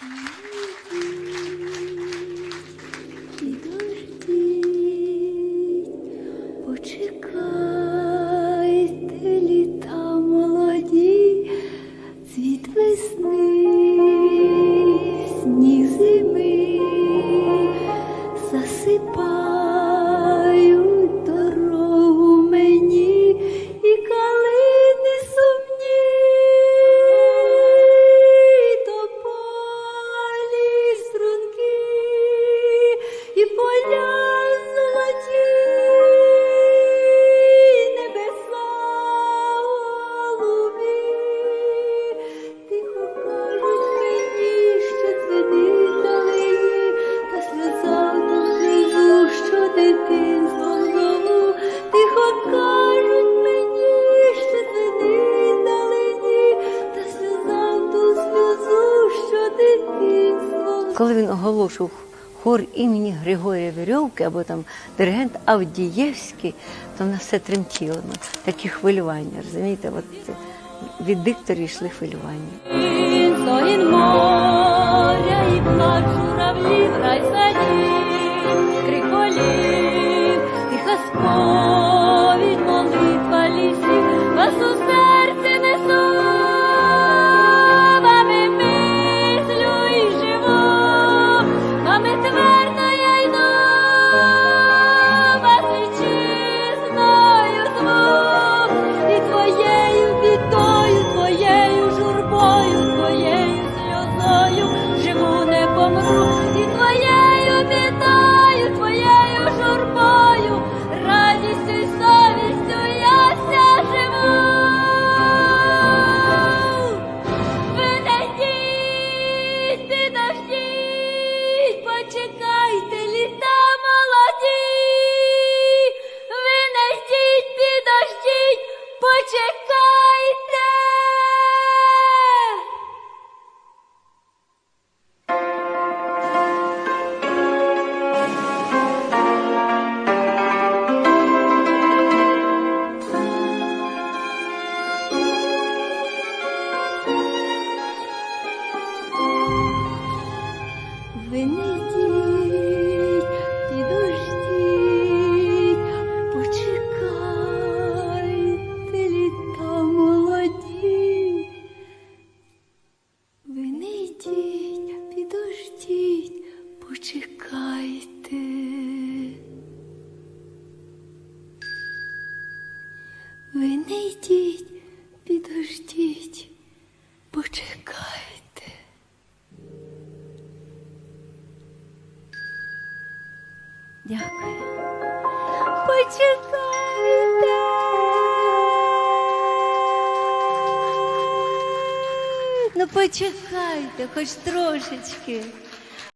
Підождіть, що дитинством тихо кажуть мені, що далині, та сльоза ту сльозу, що дитинством Коли він оголошував хор імені Григорія Вірьовки або там диригент Авдієвський, то в нас все тремтіло. Такі хвилювання, розумієте? От від дикторів йшли хвилювання. 我 почекайте. Ви не йдіть, підождіть, почекайте. Дякую. Почекайте. Ну почекайте, хоч трошечки.